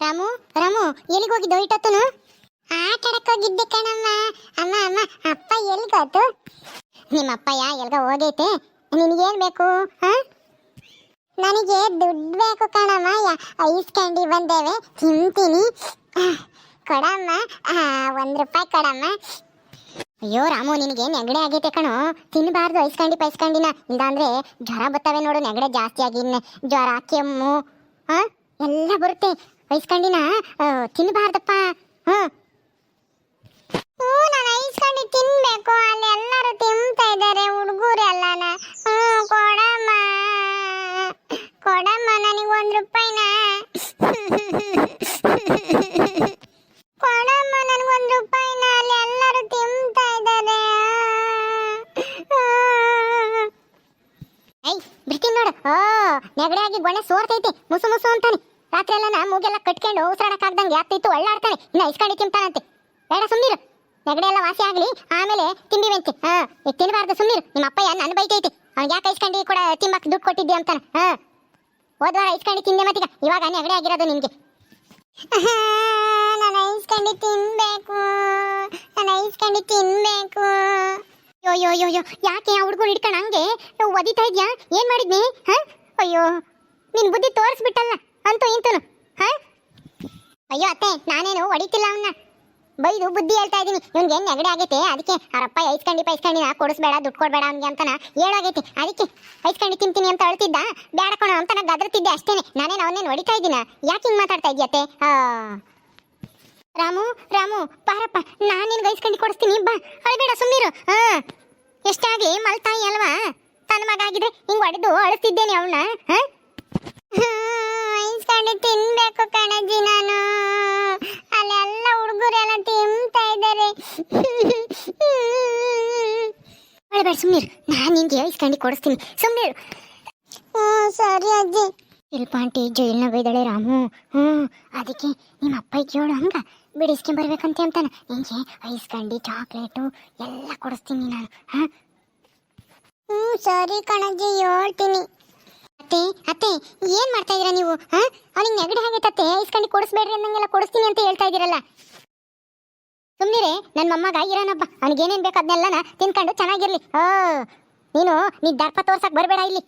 ರಾಮು ರಾಮು, ಎಲ್ಲಿಗೆ ಹೋಗಿದ್ದು ಇಟ್ಟತ್ತನು ಆಟ ಆಡಕ್ ಹೋಗಿದ್ದೆ ಕಣಮ್ಮ. ಅಮ್ಮ ಅಮ್ಮ, ಅಪ್ಪ ಎಲ್ಗೋತು ನಿಮ್ಮ ಅಪ್ಪಯ್ಯ ಎಲ್ಗ ಹೋಗೈತೆ. ನಿನಗೇನ್ ಬೇಕು, ಹಾ? ನನಗೆ ದುಡ್ಡು ಬೇಕು ಕಣಮ್ಮ. ಯಾ- ಐಸ್ ಕ್ಯಾಂಡಿ ಬಂದೇವೆ, ತಿಂತೀನಿ. ಕೊಡಮ್ಮ ಒಂದು ರೂಪಾಯಿ ಕೊಡಮ್ಮ. ಅಯ್ಯೋ ರಾಮು ನಿನಗೆ ನೆಗಡೆ ಆಗೈತೆ ಕಣೋ. ತಿನ್ನಬಾರ್ದು ಐಸ್ ಕ್ಯಾಂಡಿ, ಪೈಸ್ ಕ್ಯಾಂಡಿನ. ಇಲ್ಲಾಂದ್ರೆ ಜ್ವರ ಬರ್ತವೆ ನೋಡು, ನೆಗಡೆ ಜಾಸ್ತಿ ಆಗಿ ಜ್ವರ, ಕೆಮ್ಮು ಹಾಂ ಎಲ್ಲ ಬರುತ್ತೆ. ಐಸ್ ಕ್ಯಾಂಡಿನ ಆ, ತಿನ್ನಬಾರ್ದಪ್ಪ ಹಾ ಹ್ಞೂ ನಾನು ಐಸ್ ತಿನ್ನಬೇಕು ಅಲ್ಲಿ ಎಲ್ಲರೂ ತಿಂತಾ ಇದ್ದಾರೆ ಹುಡುಗರು ಹ್ಞೂ ಕೊಡಮ್ಮ ಕೊಡಮ್ಮ ನನಗೆ ಒಂದು ರೂಪಾಯಿನ ಕೊಡಮ್ಮ ನನಗೊಂದು ರೂಪಾಯಿನ ಅಲ್ಲಿ ಎಲ್ಲರೂ ತಿಂತಾ ಇದ್ದಾರೆ ಐ ಬಿಡ್ತೀನಿ ನೋಡು ಓ ನೆಗಡೆ ಆಗಿ ಗೊಣೆ ಸೋರ್ತೈತಿ ಮುಸು ಮುಸು ಅಂತಾನೆ ರಾತ್ರಿ ಎಲ್ಲ ಮೂಗೆಲ್ಲ ಕಟ್ಕೊಂಡು ಉಸಿರಾಡಕ್ಕಾಗ್ದಂಗೆ ಆಗ್ತಿತ್ತು ಒಳ್ಳಾಡ್ತಾನೆ ಇನ್ನ ಇಸ್ಕೊಂಡು ತಿಂತಾನಂತೆ. ಬೇಡ ಸುಮ್ಮನಿರು ನೆಗಡೆ ಎಲ್ಲ ವಾಸಿ ಆಗ್ಲಿ, ಆಮೇಲೆ ತಿಂದಿವಂತೆ ಹಾ ಈಗ ತಿನ್ನಬಾರ್ದು ಸುಮ್ಮನಿರು ನಿಮ್ಮ ಅಪ್ಪಯ್ಯ ನನ್ನ ಬೈತೈತಿ ಅವ್ನಿಗೆ ಯಾಕೆ ಐಸ್ಕಂಡಿ ಕೂಡ ತಿಂಬಕ್ಕೆ ದುಡ್ಡು ಕೊಟ್ಟಿದ್ದೆ ಅಂತಾನೆ. ಹಾ. ಹೋದ್ವಾರ ಐಸ್ಕಂಡಿ ತಿಂದೆ ಮತ್ತೀಗ. ಇವಾಗ ನೆಗಡೆ ಆಗಿರೋದು ನಿಮಗೆ. ನಾನು ಐಸ್ಕಂಡಿ ತಿನ್ಬೇಕು. ನಾನು ಐಸ್ಕಂಡಿ ತಿನ್ಬೇಕು. ಅಯ್ಯೋ ಅಯ್ಯೋ ಅಯ್ಯೋ ಯಾಕೆ ಆ ಹುಡುಗರು ಹಿಡ್ಕೊಂಡು ಹಂಗೆ? ಒದಿತಾ ಇದೆಯಾ? ಏನು ಮಾಡಿದ್ನಿ? ಹಾಂ? ಅಯ್ಯೋ. ನಿನ್ ಬುದ್ಧಿ ತೋರಿಸ್ಬಿಟ್ಟಲ್ಲ. ಅಂತೂ ಇಂತನು, ಹ? ಅಯ್ಯೋ ಅತ್ತೆ, ನಾನೇನು ಹೊಡಿತಿಲ್ಲ ಅವನ್ನ ಬೈದು ಬುದ್ಧಿ ಹೇಳ್ತಾ ಇದ್ದೀನಿ. ಇವ್ನಿಗೆ ನೆಗಡೆ ಆಗೈತೆ? ಅದಕ್ಕೆ ಅವರಪ್ಪ ಐಸ್ಕಂಡಿ ಪೈಸ್ಕಂಡಿನ ಕೊಡಿಸ್ಬೇಡ, ದುಡ್ಡು ಕೊಡಬೇಡ ಅವನಿಗೆ ಅಂತನ ಹೇಳಾಗೈತಿ. ಅದಕ್ಕೆ ಐಸ್ಕಂಡಿ ತಿಂತೀನಿ ಅಂತ ಅಳ್ತಿದ್ದ? ಬೇಡ ಕಣ ಅಂತ ನಾನು ಗದರ್ತಿದ್ದೆ ಅಷ್ಟೇನೆ. ನಾನೇನು ಅವನೇನು ಹೊಡಿತಾ ಇದ್ದೀನ? ಯಾಕೆ ಹಿಂಗೆ ಮಾತಾಡ್ತಾ ಇದೆಯತ್ತೆ ರಾಮು ರಾಮು ಪಾರಪ್ಪ ನಾನು ನಿನ್ಗೆ ಐಸ್ಕಂಡಿ ಕೊಡಿಸ್ತೀನಿ? ಬಾ. ಅಳ್ಬೇಡ ಸುಮ್ಮೀರು ಹಾಂ ಎಷ್ಟಾಗಿ ಮಲ್ತಾಯಿ ಅಲ್ವಾ? ತನ್ನ ಮಗ ಆಗಿದ್ರೆ ಹಿಂಗೆ ಹೊಡೆದು ಅಳಿಸ್ತಿದ್ದೇನೆ ಅವನ್ನ ಐಸ್ಕಂಡಿ ತಿನ್ಬೇಕು ಕಣಜ್ಜಿ ನಾನು ಅಲ್ಲೆಲ್ಲ ಹುಡುಗರೆಲ್ಲ ತಿಂತಾ ಇದ್ದಾರೆ ಅಳ್ಬೇಡ ಸುಮ್ಮನಿರು ನಾನು ನಿಂಗೆ ಹೇಳಿಸ್ಕೊಂಡು ಕೊಡಿಸ್ತೀನಿ. ಸುಮ್ಮನಿರು ಸರಿ ಅಜ್ಜಿ. ಇಲ್ಪ ಆಂಟಿ ಜೈಲ್ನ ಬೈದಳೆ ರಾಮು. ಹ್ಞೂ ಅದಕ್ಕೆ ನಿಮ್ಮ ಅಪ್ಪ ಕೇಳು ಹಂಗ. ಬಿಡಿಸ್ಕೊಂಡ್ ಬರ್ಬೇಕಂತ ಅಂತಾನ. ನಿಂಗೆ ಐಸ್ ಕಂಡಿ, ಚಾಕ್ಲೇಟು ಎಲ್ಲ ಕೊಡಿಸ್ತೀನಿ ನಾನು. ಹಾಂ? ಹ್ಞೂ ಸರಿ ಕಣಜ್ಜಿ, ಹೇಳ್ತೀನಿ. ಅತ್ತೆ ಅತ್ತೆ, ಏನು ಮಾಡ್ತಾ ಇದೀರಾ ನೀವು? ಹಾಂ? ಅವ್ನಿಗೆ ನೆಗಡಿ ಹಾಗೆ ಐಸ್ ಕಂಡಿ ಕೊಡಿಸ್ಬೇಡ್ರಿ ಅನ್ನಂಗೆಲ್ಲ ಕೊಡಿಸ್ತೀನಿ ಅಂತ ಹೇಳ್ತಾ ಇದೀರಲ್ಲ. ಸುಮ್ಮನಿರೆ ನನ್ನ ಮೊಮ್ಮಗ ಇರೋನಪ್ಪ. ಅವ್ನಿಗೆ ಏನೇನ್ ಬೇಕು ಅದನ್ನೆಲ್ಲನ ತಿನ್ಕೊಂಡು ಚೆನ್ನಾಗಿರ್ಲಿ. ಓ ನೀನು ನೀ ದರ್ಪ ತೋರ್ಸಕ್ ಬರಬೇಡ ಇಲ್ಲಿ.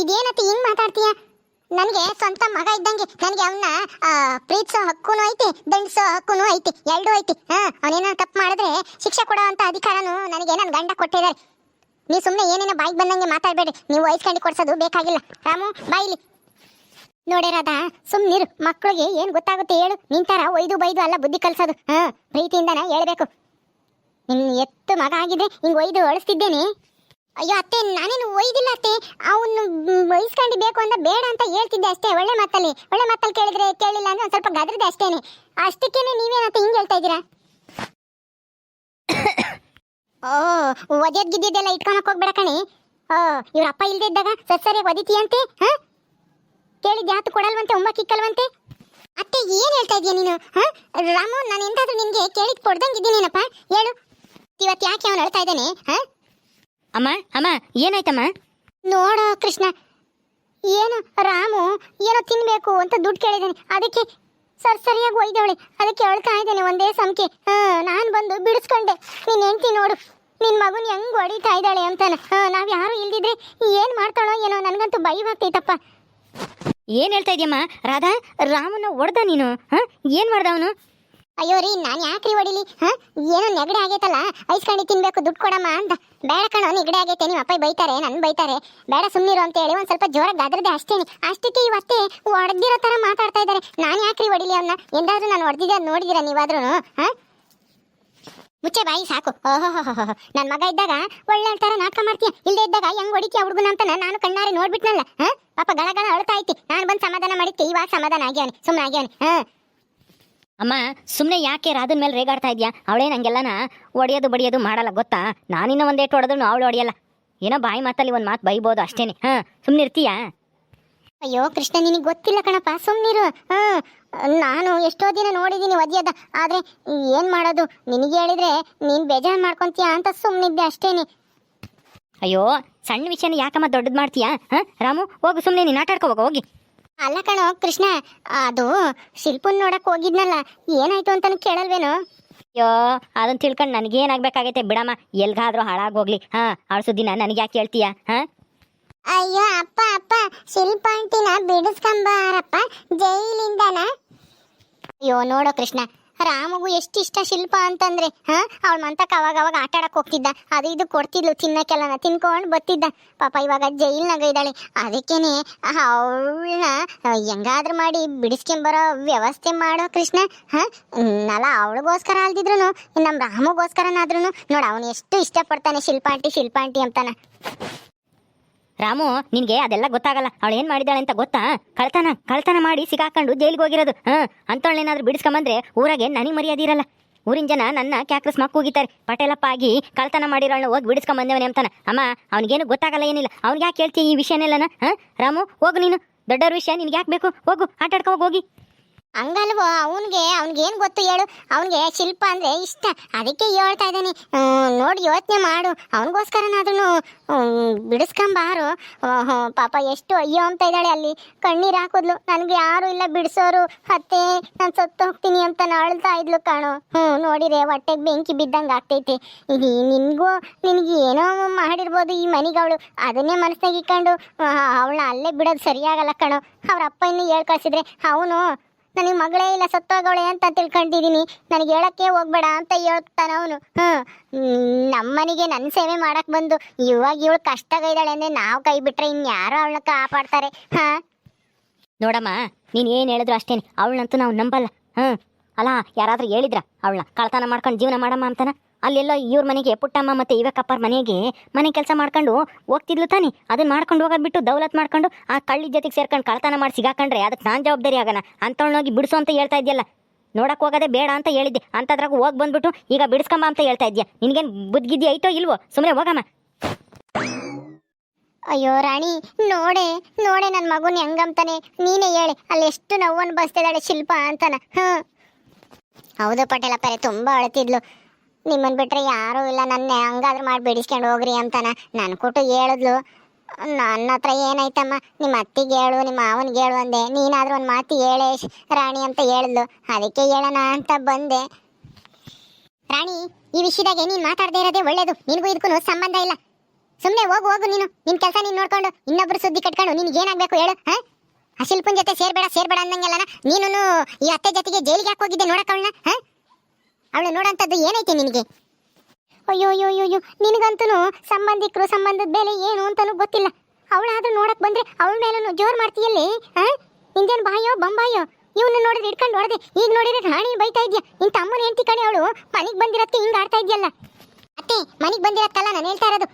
ಇದೇನತ್ತಿ ಹಿಂಗ್ ಮಾತಾಡ್ತೀಯ? ನನಗೆ ಸ್ವಂತ ಮಗ ಇದ್ದಂಗೆ ನನಗೆ ಅವನ್ನ ಪ್ರೀತಿಸೋ ಹಕ್ಕುನು ಐತಿ, ದಂಡಿಸೋ ಹಕ್ಕುನು ಐತಿ, ಎರಡೂ ಐತಿ. ಹಾ, ಅವನೇನೋ ತಪ್ಪು ಮಾಡಿದ್ರೆ ಶಿಕ್ಷೆ ಕೊಡೋ ಅಂತ ಅಧಿಕಾರನು ನನಗೆ ನನ್ನ ಗಂಡ ಕೊಟ್ಟಿದ್ದಾರೆ. ನೀವು ಸುಮ್ಮನೆ ಏನೇನೋ ಬಾಯಿಗೆ ಬಂದಂಗೆ ಮಾತಾಡಬೇಡಿ ನೀವು ವಯಸ್ಕಂಡು ಕೊಡ್ಸೋದು ಬೇಕಾಗಿಲ್ಲ. ರಾಮು ಬಾಯಿಲಿ ನೋಡೇ ರಾಧಾ ಸುಮ್ಮನಿರು ಮಕ್ಕಳಿಗೆ ಏನು ಗೊತ್ತಾಗುತ್ತೆ ಹೇಳು. ನಿಂತಾರ ಒಯ್ದು ಬೈದು ಅಲ್ಲ ಬುದ್ಧಿ ಕಲ್ಸೋದು. ಹಾ, ಪ್ರೀತಿಯಿಂದನ ಹೇಳ್ಬೇಕು. ನಿನ್ ಎತ್ತು ಮಗ ಆಗಿದೆ, ಹಿಂಗ್ ಒಯ್ದು ಅಳಿಸ್ತಿದ್ದೇನೆ. ಅಯ್ಯೋ ಅತ್ತೆ, ನಾನೇನು ಒಯ್ದಿಲ್ಲ ಅತ್ತೆ. ಅವನು ವಹಿಸ್ಕೊಂಡು ಬೇಕು ಅಂತ ಬೇಡ ಅಂತ ಹೇಳ್ತಿದ್ದೆ ಅಷ್ಟೇ. ಒಳ್ಳೆ ಮಾತಲ್ಲಿ ಒಳ್ಳೆ ಮಾತಲ್ಲಿ ಕೇಳಿದ್ರೆ ಕೇಳಿಲ್ಲ ಅಂದ್ರೆ ಸ್ವಲ್ಪ ಗದ್ರದೆ ಅಷ್ಟೇನೆ. ಅಷ್ಟಕ್ಕೇನೆ ನೀವೇನಂತ ಹಿಂಗ್ ಹೇಳ್ತಾ ಇದ್ದೀರಾ? ಓ, ಒದ್ಯದ್ ಗಿದ್ದಿದ್ದೆಲ್ಲ ಇಟ್ಕೊಳಕ್ ಹೋಗ್ಬೇಡ ಕಣೆ. ಓ, ಇವ್ರ ಅಪ್ಪ ಇಲ್ದೇ ಇದ್ದಾಗ ಸರಿ ಒದಿತೀಯಂತೆ, ಹಾ? ಕೇಳಿದ್ದೆ ಯಾತು ಕೊಡಲ್ವಂತೆ ಉಮ್ಮ ಕಿಕ್ಕಲ್ವಂತೆ ಅತ್ತೆ ಏನು ಹೇಳ್ತಾ ಇದೀಯ ನೀನು? ಹಾ? ರಾಮು ನಾನು ಎಂತಾದ್ರೂ ನಿನ್ಗೆ ಕೇಳಿದ್ ಕೊಡ್ದಂಗಿದ್ದೀನೇನಪ್ಪ ಹೇಳು. ಇವತ್ತು ಯಾಕೆ ಅವನು ಹೇಳ್ತಾ ಇದ್ದಾನೆ ಹಾ? ಅಮ್ಮ ಅಮ್ಮ ಏನಾಯ್ತಮ್ಮ? ನೋಡೋ ಕೃಷ್ಣ. ಏನು ರಾಮು ಏನೋ ತಿನ್ಬೇಕು ಅಂತ ದುಡ್ಡು ಕೇಳಿದ್ದಾನೆ ಅದಕ್ಕೆ ಸರ್ ಸರಿಯಾಗಿ ಒಯ್ದವಳೆ. ಅದಕ್ಕೆ ಅಳ್ತಾ ಇದ್ದೇನೆ ಒಂದೇ ಸಮಕೆ. ನಾನು ಬಂದು ಬಿಡಿಸ್ಕೊಂಡೆ. ನೀನ್ ಹೆಂಡ್ತಿ ನೋಡು. ನಿನ್ ಮಗುನ್ ಹೆಂಗ್ ಹೊಡಿತಾ ಇದ್ದಾಳೆ ಅಂತಾನೆ. ನಾವ್ ಯಾರು ಇಲ್ದಿದ್ರೆ ಏನ್ ಮಾಡ್ತಾಳೋ ಏನೋ ನನ್ಗಂತೂ ಭಯವಾಗ್ತೈತಪ್ಪ. ಏನ್ ಹೇಳ್ತಾ ಇದೀಯಮ್ಮ? ರಾಧಾ, ರಾಮನ ಹೊಡೆದ ನೀನು, ಹ? ಏನ್ ಮಾಡ್ದ ಅವನು? ಅಯ್ಯೋ ರೀ, ನಾನು ಯಾಕ್ರಿ ಹೊಡಿಲಿ ಏನೋ ನೆಗಡೆ ಆಗೈತಲ್ಲ ಕಣಿ ತಿನ್ಬೇಕು, ದುಡ್ಡು ಕೊಡಮ್ಮ ಅಂತ. ಬೇಡ ಕಣೋ, ನೆಗಡೆ ಆಗೈತೆ ನಿಮ್ಮ ಅಪ್ಪ ಬೈತಾರೆ, ನನ್ ಬೈತಾರೆ. ಬೇಡ ಸುಮ್ಮನಿರು ಅಂತ ಹೇಳಿ, ಒಂದ್ ಸ್ವಲ್ಪ ಜೋರಾಗಿ ಗದ್ರದೆ ಅಷ್ಟೇನೆ ಅಷ್ಟಕ್ಕೆ ಇವತ್ತೆ ಹೊಡೆದಿರೋ ತರ ಮಾತಾಡ್ತಾ ಇದ್ದಾರೆ. ನಾನು ಯಾಕ್ರಿ ಹೊಡಿಲಿ ಅವನ್ನ ಎಂದಾದ್ರೂ ನಾನು ಹೊಡೆದಿದ್ದೆ ನೋಡಿದಿರ ನೀವಾದ್ರೂ ಹಾ? ಮುಚ್ಚೆ ಬಾಯಿ ಸಾಕು. ಓಹೋ ನನ್ನ ಮಗ ಇದ್ದಾಗ ಒಳ್ಳೆ ತರ ನಾಟಕ ಮಾಡ್ತೀಯ. ಇಲ್ಲದೆ ಇದ್ದಾಗ ಹೆಂಗ್ ಹೊಡಿತೀಯ ಹುಡುಗನ ಅಂತ ನಾನು ಕಣ್ಣಾರೆ ನೋಡ್ಬಿಟ್ನಲ್ಲ ಹಾ? ಪಾಪ ಗಳ ಗಳ ಅಳ್ತಾ ಐತಿ. ನಾನು ಬಂದು ಸಮಾಧಾನ ಮಾಡಿದ್ದೆ ಇವಾಗ ಸಮಾಧಾನ ಆಗ್ಯಾವನಿ ಸುಮ್ಮನೆ ಆಗ್ಯಾವನಿ ಹಾ? ಅಮ್ಮ ಸುಮ್ಮನೆ ಯಾಕೆ ರಾಧನ್ ಮೇಲೆ ರೇಗಾಡ್ತಾ ಇದ್ಯಾ? ಅವಳೇ ನಂಗೆಲ್ಲನ ಒಡೆಯೋದು ಬಡಿಯೋದು ಮಾಡಲ್ಲ ಗೊತ್ತಾ? ನಾನಿನ್ನ ಒಂದೇಟು ಹೊಡೆದ್ರು ಅವಳು ಹೊಡೆಯಲ್ಲ. ಏನೋ ಬಾಯಿ ಮಾತಲ್ಲಿ ಒಂದು ಮಾತು ಬೈಬೋದು ಅಷ್ಟೇನೆ ಹಾ? ಸುಮ್ಮನೆ ಇರ್ತೀಯಾ ಅಯ್ಯೋ ಕೃಷ್ಣ ನಿನಗೆ ಗೊತ್ತಿಲ್ಲ ಕಣಪ್ಪ. ಸುಮ್ಮನಿರು ಹಾ? ನಾನು ಎಷ್ಟೋ ದಿನ ನೋಡಿದ್ದೀನಿ ಒದ್ಯದ ಆದರೆ ಏನು ಮಾಡೋದು? ನಿನಗೆ ಹೇಳಿದರೆ ನೀನು ಬೇಜಾರು ಮಾಡ್ಕೊಂತೀಯ ಅಂತ ಸುಮ್ಮನಿದ್ದೆ ಅಷ್ಟೇನೆ. ಅಯ್ಯೋ ಸಣ್ಣ ವಿಷಯನ ಯಾಕಮ್ಮ ದೊಡ್ಡದು ಮಾಡ್ತೀಯಾ? ಹಾಂ? ರಾಮು ಹೋಗು ಸುಮ್ಮನೆ ನೀನು ಆಟ ಆಡ್ಕೋ ಹೋಗು ಹೋಗಿ. ಅಲ್ಲ ಕಣೋ ಕೃಷ್ಣ ಅದು ಶಿಲ್ಪನ್ ನೋಡಕ್ಕೆ ಹೋಗಿದ್ನಲ್ಲ ಏನಾಯ್ತು ಅಂತಲೂ ಕೇಳಲ್ವೇನೋ? ಅಯ್ಯೋ ಅದನ್ನ ತಿಳ್ಕೊಂಡು ನನಗೇನಾಗಬೇಕಾಗೈತೆ ಬಿಡಮ್ಮ. ಎಲ್ಗಾದರೂ ಹಾಳಾಗಿ ಹೋಗ್ಲಿ. ಹಾಂ ಅವಳ ದಿನ ನನಗೆ ಯಾಕೆ ಹೇಳ್ತೀಯಾ? ಹಾಂ? ಅಯ್ಯೋ ಅಪ್ಪ ಅಪ್ಪ ಶಿಲ್ಪ ಅಂಟಿನ ಬಿಡಿಸ್ಕೊಂಬಾರಪ್ಪ ಜೈಲಿಂದನ? ಅಯ್ಯೋ, ನೋಡೋ ಕೃಷ್ಣ. ರಾಮಗೂ ಎಷ್ಟು ಇಷ್ಟ ಶಿಲ್ಪ ಅಂತಂದ್ರೆ, ಹಾ? ಅವಳ ಮಂತಕ್ಕೆ ಅವಾಗ ಅವಾಗ ಆಟ ಆಡಕ್ ಹೋಗ್ತಿದ್ದ. ಅದು ಇದು ಕೊಡ್ತಿದ್ಲು, ತಿನ್ನಕ್ಕೆಲ್ಲನ, ತಿನ್ಕೊಂಡು ಬತ್ತಿದ್ದ. ಪಾಪ ಇವಾಗ ಜೈಲ್ನಾಗ ಇದ್ದಾಳೆ. ಅದಕ್ಕೇನೆ ಅವಳನ್ನ ಹೆಂಗಾದ್ರೂ ಮಾಡಿ ಬಿಡಿಸ್ಕೊಂಬರೋ ವ್ಯವಸ್ಥೆ ಮಾಡೋ ಕೃಷ್ಣ, ಹಾ? ನಲ್ಲ ಅವಳಿಗೋಸ್ಕರ ಅಲ್ದಿದ್ರು ನಮ್ಮ ರಾಮಗೋಸ್ಕರನಾದ್ರೂ ನೋಡ ಅವನು ಎಷ್ಟು ಇಷ್ಟಪಡ್ತಾನೆ, ಶಿಲ್ಪಾಂಟಿ ಶಿಲ್ಪಾಂಟಿ ಅಂತಾನ. ರಾಮು, ನಿನ್ಗೆ ಅದೆಲ್ಲ ಗೊತ್ತಾಗಲ್ಲ. ಅವಳು ಏನ್ ಮಾಡಿದಾಳೆ ಅಂತ ಗೊತ್ತಾ? ಕಳ್ತನ ಕಳ್ತನ ಮಾಡಿ ಸಿಗಾಕೊಂಡು ಜೈಲಿಗೆ ಹೋಗಿರೋದು. ಹಾ ಅಂತವಳೇನಾದ್ರೂ ಬಿಡಿಸ್ಕೊಂಬಂದ್ರೆ ಊರಾಗೆ ನನಗೆ ಮರ್ಯಾದೆ ಇರಲ್ಲ. ಊರಿನ ಜನ ನನ್ನ ಕ್ಯಾಕ್ರಸ್ ಮಕ್ಕ ಹೋಗಿದ್ದಾರೆ ಪಟೇಲಪ್ಪ ಆಗಿ ಕಳ್ತನ ಮಾಡಿರೋಣ ಹೋಗಿ ಬಿಡಿಸ್ಕೊಂಬಂದೇವನೇ ಅಂತಾನ. ಅಮ್ಮ, ಅವ್ನಿಗೇನು ಗೊತ್ತಾಗಲ್ಲ ಏನಿಲ್ಲ. ಅವ್ನಿಗೆ ಯಾಕೆ ಹೇಳ್ತೀಯ ಈ ವಿಷಯನೆಲ್ಲನ? ಹಾ ರಾಮು, ಹೋಗು ನೀನು. ದೊಡ್ಡವ್ರ ವಿಷಯ ನಿನ್ಗೆ ಯಾಕೆ ಬೇಕು? ಹೋಗು ಆಟಾಡ್ಕೊಂಡು ಹೋಗಿ. ಹಂಗಲ್ವೋ, ಅವನಿಗೆ, ಅವ್ನಿಗೇನು ಗೊತ್ತು ಹೇಳು? ಅವನಿಗೆ ಶಿಲ್ಪ ಅಂದರೆ ಇಷ್ಟ. ಅದಕ್ಕೆ ಹೇಳ್ತಾ ಇದ್ದಾನೆ. ನೋಡಿ ಯೋಚನೆ ಮಾಡು. ಅವನಿಗೋಸ್ಕರನಾದ್ರೂ ಬಿಡಿಸ್ಕೊಂಬಾರು. ಪಾಪ ಎಷ್ಟು ಅಯ್ಯೋ ಅಂತ ಇದ್ದಾಳೆ ಅಲ್ಲಿ. ಕಣ್ಣೀರು ಹಾಕಿದ್ಲು. ನನಗೆ ಯಾರು ಇಲ್ಲ, ಬಿಡಿಸೋರು. ಅತ್ತೆ, ನಾನು ಸತ್ತು ಹೋಗ್ತೀನಿ ಅಂತ ಅಳ್ತಾ ಇದ್ಲು ಕಾಣು. ಹ್ಞೂ ನೋಡಿರೆ ಹೊಟ್ಟೆಗೆ ಬೆಂಕಿ ಬಿದ್ದಂಗೆ ಆಗ್ತೈತಿ. ಇದು ನಿನಗೂ ನಿನಗೆ ಏನೋ ಮಾಡಿರ್ಬೋದು ಈ ಮನೆಗವಳು. ಅದನ್ನೇ ಮನಸ್ಸಿನಾಗ ಇಕ್ಕೊಂಡು ಅವಳನ್ನ ಅಲ್ಲೇ ಬಿಡೋದು ಸರಿಯಾಗಲ್ಲ ಕಣೋ. ಅವ್ರ ಅಪ್ಪ ಇನ್ನೂ ಹೇಳ್ಕಳ್ಸಿದ್ರೆ, ಅವನು ನನಗೆ ಮಗಳೇ ಇಲ್ಲ, ಸತ್ತೋಗವಳೆ ಅಂತ ತಿಳ್ಕೊಂಡಿದ್ದೀನಿ ನನಗೆ ಹೇಳಕ್ಕೆ ಹೋಗ್ಬೇಡ ಅಂತ ಹೇಳ್ತಾನ ಅವನು. ಹ್ಞೂ ನಮ್ಮನಿಗೆ ನನ್ನ ಸೇವೆ ಮಾಡೋಕೆ ಬಂದು ಇವಾಗ ಇವಳು ಕಷ್ಟಗೈದಾಳೆ ಅಂದರೆ ನಾವು ಕೈ ಬಿಟ್ರೆ ಇನ್ಯಾರೋ ಅವಳನ್ನ ಕಾಪಾಡ್ತಾರೆ. ಹಾಂ. ನೋಡಮ್ಮ, ನೀನು ಏನು ಹೇಳಿದ್ರು ಅಷ್ಟೇ ಅವಳನ್ನಂತೂ ನಾವು ನಂಬಲ್ಲ. ಹ್ಞೂ ಅಲ್ಲ ಯಾರಾದರೂ ಹೇಳಿದ್ರ ಅವಳನ್ನ. ಕಳ್ತನ ಮಾಡ್ಕೊಂಡು ಜೀವನ ಮಾಡಮ್ಮ ಅಂತಾನ. ಅಲ್ಲೆಲ್ಲೋ ಇವ್ರ ಮನೆಗೆ, ಪುಟ್ಟಮ್ಮ ಮತ್ತೆ ಇವಕ್ಕಪ್ಪರ ಮನೆಗೆ ಮನೆ ಕೆಲಸ ಮಾಡ್ಕೊಂಡು ಹೋಗ್ತಿದ್ಲು ತಾನೆ. ಅದನ್ನ ಮಾಡ್ಕೊಂಡು ಹೋಗೋದ್ ದೌಲತ್ ಮಾಡ್ಕೊಂಡು ಆ ಕಳ್ಳಿ ಜೊತೆಗೆ ಸೇರ್ಕೊಂಡು ಕಳ್ತನ ಮಾಡಿ ಸಿಗಾಕೊಂಡ್ರೆ ಅದಕ್ಕೆ ನಾನು ಜವಾಬ್ದಾರಿ ಆಗೋಣ ಅಂಥವ್ಳೋಗಿ ಬಿಡಿಸು ಅಂತ ಹೇಳ್ತಾ ಇದೆಯಲ್ಲ? ನೋಡಕ್ ಹೋಗೋದೇ ಬೇಡ ಅಂತ ಹೇಳಿದ್ದೆ. ಅಂತದ್ರಾಗ ಹೋಗಿ ಬಂದ್ಬಿಟ್ಟು ಈಗ ಬಿಡಿಸ್ಕೊಂಬ ಅಂತ ಹೇಳ್ತಾ ಇದ್ಯಾ? ನಿನ್ಗೇನ್ ಬುದ್ಧಿಗಿದ್ದಿ ಐತೋ ಇಲ್ವೋ? ಸುಮ್ಮನೆ ಹೋಗಮ್ಮ. ಅಯ್ಯೋ ರಾಣಿ, ನೋಡೆ ನೋಡೆ ನನ್ನ ಮಗುನ ಹೆಂಗಂತಾನೆ. ನೀನೇ ಹೇಳಿ, ಅಲ್ಲಿ ಎಷ್ಟು ನೋವನ್ನು ಬಸ್ತಿದ್ದಾಳೆ ಶಿಲ್ಪ ಅಂತಾನ. ಹ್ಞೂ ಹೌದು ಪಟೇಲಪ್ಪರೇ, ತುಂಬ ಅಳ್ತಿದ್ಲು. ನಿಮ್ಮನ್ನು ಬಿಟ್ರೆ ಯಾರೂ ಇಲ್ಲ. ನನ್ನ ಹಂಗಾದ್ರೂ ಮಾಡಿ ಬಿಡಿಸ್ಕೊಂಡು ಹೋಗ್ರಿ ಅಂತಾನ. ನಾನು ಕೊಟ್ಟು ಹೇಳಿದ್ಲು. ನನ್ನ ಹತ್ರ ಏನಾಯ್ತಮ್ಮ? ನಿಮ್ಮ ಅತ್ತಿಗೆ ಹೇಳು, ನಿಮ್ಮ ಮಾವನಿಗೆ ಹೇಳು ಅಂದೆ. ನೀನಾದ್ರೂ ಒಂದು ಮಾತು ಹೇಳೇ ರಾಣಿ ಅಂತ ಹೇಳಿದ್ಲು. ಅದಕ್ಕೆ ಹೇಳೋಣ ಅಂತ ಬಂದೆ. ರಾಣಿ, ಈ ವಿಷಯದಾಗೆ ನೀನು ಮಾತಾಡದೇ ಇರೋದೆ ಒಳ್ಳೇದು. ನಿನಗೂ ಇದಕ್ಕೂ ಸಂಬಂಧ ಇಲ್ಲ. ಸುಮ್ಮನೆ ಹೋಗು ಹೋಗು ನೀನು. ನಿನ್ನ ಕೆಲಸ ನೀನು ನೋಡ್ಕೊಂಡು ಇನ್ನೊಬ್ರು ಸುದ್ದಿ ಕಟ್ಕೊಂಡು ನಿನಗೆ ಏನಾಗಬೇಕು ಹೇಳು, ಹಾಂ? ಆ ಶಿಲ್ಪನ ಜೊತೆ ಸೇರ್ಬೇಡ ಸೇರ್ಬೇಡ ಅಂದಂಗೆಲ್ಲನ ನೀನು ಈ ಅತ್ತೆ ಜೊತೆಗೆ ಜೈಲಿಗೆ ಹಾಕೋಗಿದ್ದೆ ಅವಳನ್ನ ಹಾ? ಅವಳು ನೋಡಂತದ್ದು ಏನೈತೆ ನಿನಗೆ? ಅಯ್ಯೋ ಅಯ್ಯೋ ಅಯ್ಯೋ ನಿನಗಂತೂ ಸಂಬಂಧಿಕರು, ಸಂಬಂಧದ ಬೆಲೆ ಏನು ಅಂತಲೂ ಗೊತ್ತಿಲ್ಲ. ಅವಳಾದ್ರೂ ನೋಡಕ್ ಬಂದ್ರೆ ಅವಳ ಮೇಲೂ ಜೋರ್ ಮಾಡ್ತೀಯಲ್ಲಿ ನಿಂದೇನು ಬಾಯೋ, ಬಂಬಾಯೋ? ಇವನ್ನ ನೋಡಿದ್ರೆ ಇಟ್ಕೊಂಡು ಹೊಡೆದೆ ಈಗ ನೋಡಿದ್ರೆ ರಾಣಿ ಬೈತಾ ಇದ್ಯಾ? ನಿನ್ ತಮ್ಮನ ಹೆಂಡತಿ ಕಡೆ ಅವಳು. ಮನೆಗೆ ಬಂದಿರತ್ತೆ, ಹಿಂಗ್ ಆಡ್ತಾ ಇದ್ಯಲ್ಲ. ಅತ್ತೆ, ಮನೆಗೆ ಬಂದಿರತ್ತಲ್ಲ, ನಾನು ಹೇಳ್ತಾ ಇರೋದು.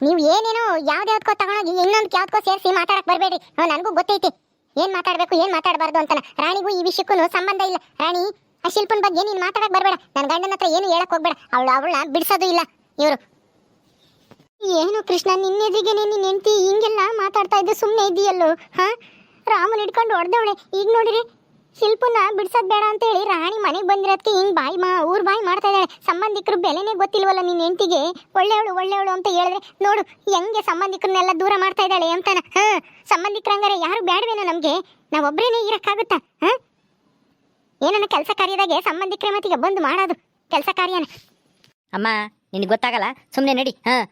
ನೀವು ಏನೇನೋ ಯಾವ್ದ್ಯಾವ್ದಕ್ಕೋ ತಗೊಂಡೋಗಿ ಇನ್ನೊಂದು ಯಾವ್ದಕ್ಕೋ ಸೇರಿಸಿ ಮಾತಾಡಕ್ ಬರಬೇಡಿ ನನಗೂ ಗೊತ್ತೈತಿ. ಏನ್ ಮಾತಾಡ್ಬೇಕು, ಏನ್ ಮಾತಾಡಬಾರ್ದು ಅಂತ ರಾಣಿಗೂ ಈ ವಿಷಯಕ್ಕೂ ಸಂಬಂಧ ಇಲ್ಲ. ರಾಣಿ ಆ ಶಿಲ್ಪನ ಬಗ್ಗೆ ನೀನು ಮಾತಾಡಕ್ ಬರಬೇಡ. ನನ್ನ ಗಂಡನ ಹತ್ರ ಏನು ಹೇಳಕ್ ಹೋಗ್ಬೇಡ. ಅವಳು ಅವಳನ್ನ ಬಿಡಿಸೋದು ಇಲ್ಲ. ಇವರು. ಏನು ಕೃಷ್ಣ ನಿನ್ನೆದಿಗೆ ನಿನ್ನ ಹೆಂಡತಿ ಹಿಂಗೆಲ್ಲ ಮಾತಾಡ್ತಾ ಇದ್ದು ಸುಮ್ಮನೆ ಇದೆಯಲ್ಲೋ ಹಾ? ರಾಮನ್ ಹಿಡ್ಕೊಂಡು ಹೊಡೆದವಳೆ. ಈಗ ನೋಡಿರಿ ಶಿಲ್ಪನ ಬಿಡ್ಸೋದು ಬೇಡ ಅಂತ ಹೇಳಿ ರಾಣಿ ಮನೆಗೆ ಬಂದಿರೋದಕ್ಕೆ ಹಿಂಗೆ ಬಾಯಿ ಮಾ ಊರ್ ಬಾಯಿ ಮಾಡ್ತಾ ಇದ್ದಾಳೆ. ಸಂಬಂಧಿಕರು ಬೆಲೆನೇ ಗೊತ್ತಿಲ್ವಲ್ಲ ನಿನ್ನ ಹೆಂಡತಿಗೆ? ಒಳ್ಳೆಯವಳು ಒಳ್ಳೆಯವಳು ಅಂತ ಹೇಳಿದ್ರೆ, ನೋಡು, ಹೆಂಗೆ ಸಂಬಂಧಿಕರನ್ನೆಲ್ಲ ದೂರ ಮಾಡ್ತಾ ಇದ್ದಾಳೆ ಅಂತಾನ? ಹಾಂ? ಸಂಬಂಧಿಕರಂಗಾರೆ ಯಾರು ಬೇಡವೇನೋ ನಮಗೆ? ನಾವೊಬ್ಬರೇನೇ ಇರಕ್ಕಾಗುತ್ತಾ? ಹಾ? ಏನನ್ನ ಕೆಲಸ ಕಾರ್ಯದಾಗೆ ಸಂಬಂಧಿಕರ ಮತ್ತಿಗೆ ಬಂದು ಮಾಡೋದು. ಕೆಲಸ ಕಾರ್ಯನ. ಅಮ್ಮ ನಿನಗೆ ಗೊತ್ತಾಗಲ್ಲ? ಸುಮ್ಮನೆ ನಡಿ ಹಾಂ.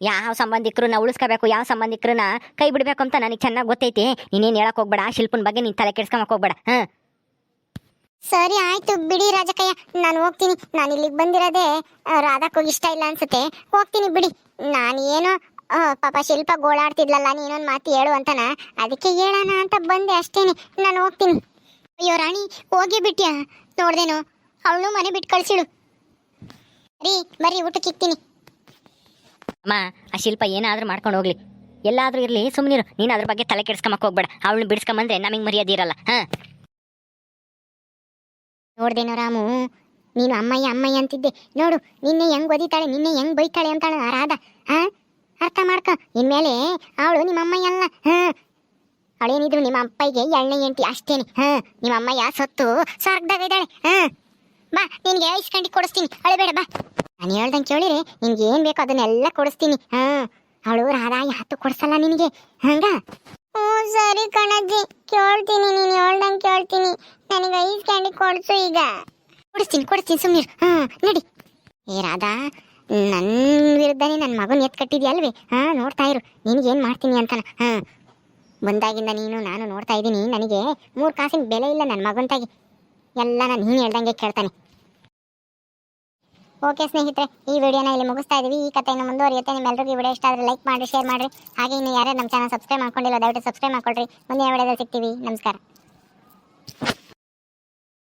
ಯಾವ ಸಂಬಂಧಿಕರನ್ನ ಉಳಿಸ್ಕೋಬೇಕು ಯಾವ ಸಂಬಂಧಿಕರನ್ನ ಕೈ ಬಿಡಬೇಕು ಅಂತ ನನಗೆ ಚೆನ್ನಾಗಿ ಗೊತ್ತೈತಿ. ನೀನೇನು ಹೇಳಕ್ ಹೋಗ್ಬೇಡ ಆ ಶಿಲ್ಪನ ಬಗ್ಗೆ ನೀನು ತಲೆ ಕೆಡ್ಸ್ಕೊಂಬಕ್ ಹೋಗ್ಬೇಡ ಹಾಂ. ಸರಿ ಆಯ್ತು ಬಿಡಿ ರಾಜಕಯ್ಯ. ನಾನು ಹೋಗ್ತೀನಿ. ನಾನು ಇಲ್ಲಿಗೆ ಬಂದಿರೋದೇ ರಾಧಾಕ್ಕೋಗಿ ರಾಧಾಕ್ಕೂ ಇಷ್ಟ ಇಲ್ಲ ಅನ್ಸುತ್ತೆ. ಹೋಗ್ತೀನಿ ಬಿಡಿ. ನಾನು ಏನೋ ಪಾಪ ಶಿಲ್ಪ ಗೋಳಾಡ್ತಿದ್ಲಲ್ಲ ನೀನೊಂದು ಮಾತು ಹೇಳು ಅಂತನ. ಅದಕ್ಕೆ ಹೇಳೋಣ ಅಂತ ಬಂದೆ ಅಷ್ಟೇನೆ. ನಾನು ಹೋಗ್ತೀನಿ. ಅಯ್ಯೋ ರಾಣಿ ಹೋಗಿ ಬಿಟ್ಯಾ? ನೋಡ್ದೇನು. ಅವಳು ಮನೆ ಬಿಟ್ಟು ಕಳ್ಸಿಡು. ರೀ ಬರ್ರಿ ಊಟಕ್ಕೆ ಇಕ್ತೀನಿ. ಅಮ್ಮ ಆ ಶಿಲ್ಪ ಏನಾದರೂ ಮಾಡ್ಕೊಂಡು ಹೋಗ್ಲಿ. ಎಲ್ಲಾದ್ರೂ ಇರಲಿ ಸುಮ್ಮನಿರು ನೀನು ಅದ್ರ ಬಗ್ಗೆ ತಲೆ ಕೆಡ್ಸ್ಕೊಂಬಕ್ ಹೋಗ್ಬೇಡ. ಅವಳನ್ನ ಬಿಡ್ಸ್ಕೊಂಬಂದ್ರೆ ನಮಗೆ ಮರ್ಯಾದೆ ಇರಲ್ಲ ಹಾಂ? ನೋಡ್ದೇನೋ ರಾಮು ನೀನು ಅಮ್ಮಯ್ಯ ಅಮ್ಮಯ್ಯ ಅಂತಿದ್ದೆ. ನೋಡು ನಿನ್ನೆ ಹೆಂಗ್ ಒದಿತಾಳೆ ನಿನ್ನೆ ಹೆಂಗ್ ಬೈತಾಳೆ ಅಂತಾಳ ರಾಧ ಹಾ? ಅರ್ಥ ಮಾಡ್ಕ. ಇನ್ಮೇಲೆ ಅವಳು ನಿಮ್ಮ ಅಮ್ಮಯ್ಯ ಅಲ್ಲ ಹಾ? ಅವಳೇನಿದ್ರು ನಿಮ್ಮ ಅಪ್ಪಯ್ಯಗೆ ಎಣ್ಣೆ ಎಂಟಿ ಅಷ್ಟೇನೆ. ಹಾ ನಿಮ್ಮ ಅಮ್ಮಯ್ಯ ಸತ್ತು ಸ್ವರ್ಗದಾಗ ಇದ್ದಾಳೆ. ಹಾ. ಬಾ ನಿನ್ಗೆ ಐಸ್ಕಂಡಿ ಕೊಡಿಸ್ತೀನಿ. ಅಳಬೇಡ ಬಾ. ನಾನು ಹೇಳ್ದಂಗೆ ಕೇಳಿರಿ ನಿನ್ಗೆ ಏನು ಬೇಕೋ ಅದನ್ನೆಲ್ಲ ಕೊಡಿಸ್ತೀನಿ. ಹಾ. ಅವಳು ರಾಧಾ ಯಾತು ಕೊಡ್ಸಲ್ಲ ನಿನಗೆ. ಹಂಗ? ಓ ಸರಿ ಕಣಜ್ಜಿ. ಕೇಳ್ತೀನಿ ನೀನು ಹೇಳ್ದಂಗೆ ಕೇಳ್ತೀನಿ. ನನಗೆ ಐಸ್ ಕ್ಯಾಂಡಿ ಕೊಡ್ಸು ಈಗ. ಕೊಡಿಸ್ತೀನಿ ಕೊಡಿಸ್ತೀನಿ ಸುಮ್ಮನೆ ಹಾ ನಡಿ. ಏ ರಾಧಾ ನನ್ನ ವಿರುದ್ಧನೇ ನನ್ನ ಮಗನ ಎತ್ ಕಟ್ಟಿದ್ಯಲ್ವೇ? ಹಾ ನೋಡ್ತಾ ಇರು. ನಿನಗೇನು ಮಾಡ್ತೀನಿ ಅಂತಾನ? ಹಾ. ಬಂದಾಗಿಂದ ನೀನು, ನಾನು ನೋಡ್ತಾ ಇದ್ದೀನಿ, ನನಗೆ ಮೂರು ಕಾಸಿನ ಬೆಲೆ ಇಲ್ಲ ನನ್ನ ಮಗಂತಾಗಿ. ಎಲ್ಲ ನಾನು ನೀನು ಹೇಳ್ದಂಗೆ ಕೇಳ್ತಾನೆ. ಓಕೆ ಸ್ನೇಹಿತರೆ, ಈ ವಿಡಿಯೋನ ಇಲ್ಲಿ ಮುಗಿಸ್ತಾ ಇದೀವಿ. ಈ ಕಥೆಯನ್ನು ಮುಂದುವರಿಯುತ್ತೆ. ನಿಮ್ಮೆಲ್ಲರಿಗೂ ಈ ವಿಡಿಯೋ ಇಷ್ಟ ಆದರೆ ಲೈಕ್ ಮಾಡಿ ಶೇರ್ ಮಾಡಿರಿ. ಹಾಗೆ ಇನ್ನು ಯಾರ್ಯಾರು ನಮ್ಮ ಚಾನಲ್ ಸಬ್ಸ್ಕ್ರೈಬ್ ಮಾಡ್ಕೊಂಡಿಲ್ಲ, ದಯವಿಟ್ಟು ಸಬ್ಸ್ಕ್ರೈಬ್ ಮಾಡ್ಕೊಳ್ರಿ. ಮುಂದಿನ ವಿಡಿಯೋದಲ್ಲಿ ಸಿಗ್ತೀವಿ. ನಮಸ್ಕಾರ.